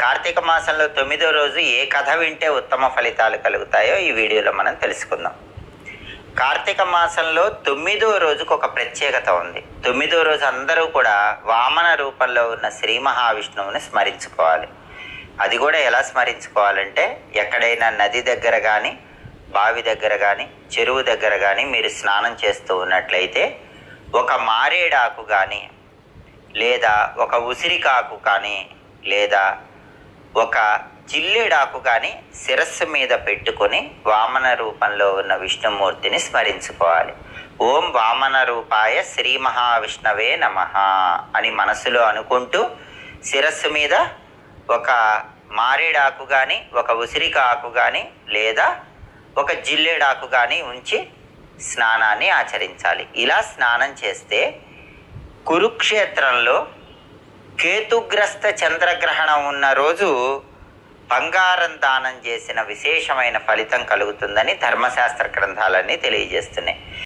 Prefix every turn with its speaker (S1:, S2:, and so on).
S1: కార్తీక మాసంలో తొమ్మిదో రోజు ఏ కథ వింటే ఉత్తమ ఫలితాలు కలుగుతాయో ఈ వీడియోలో మనం తెలుసుకుందాం. కార్తీక మాసంలో తొమ్మిదో రోజుకు ఒక ప్రత్యేకత ఉంది. తొమ్మిదో రోజు అందరూ కూడా వామన రూపంలో ఉన్న శ్రీ మహావిష్ణువుని స్మరించుకోవాలి. అది కూడా ఎలా స్మరించుకోవాలంటే ఎక్కడైనా నది దగ్గర కానీ బావి దగ్గర కానీ చెరువు దగ్గర కానీ మీరు స్నానం చేస్తూ ఉన్నట్లయితే ఒక మారేడాకు కానీ లేదా ఒక ఉసిరికాకు కానీ లేదా ఒక జిల్లేడాకు కానీ శిరస్సు మీద పెట్టుకొని వామన రూపంలో ఉన్న విష్ణుమూర్తిని స్మరించుకోవాలి. ఓం వామన రూపాయ శ్రీ మహావిష్ణవే నమ అని మనసులో అనుకుంటూ శిరస్సు మీద ఒక మారేడాకు కానీ ఒక ఉసిరికాకు కానీ లేదా ఒక జిల్లేడాకు కానీ ఉంచి స్నానాన్ని ఆచరించాలి. ఇలా స్నానం చేస్తే కురుక్షేత్రంలో కేతుగ్రస్త చంద్రగ్రహణం ఉన్న రోజు బంగారం దానం చేసిన విశేషమైన ఫలితం కలుగుతుందని ధర్మశాస్త్ర గ్రంథాలన్నీ తెలియజేస్తున్నాయి.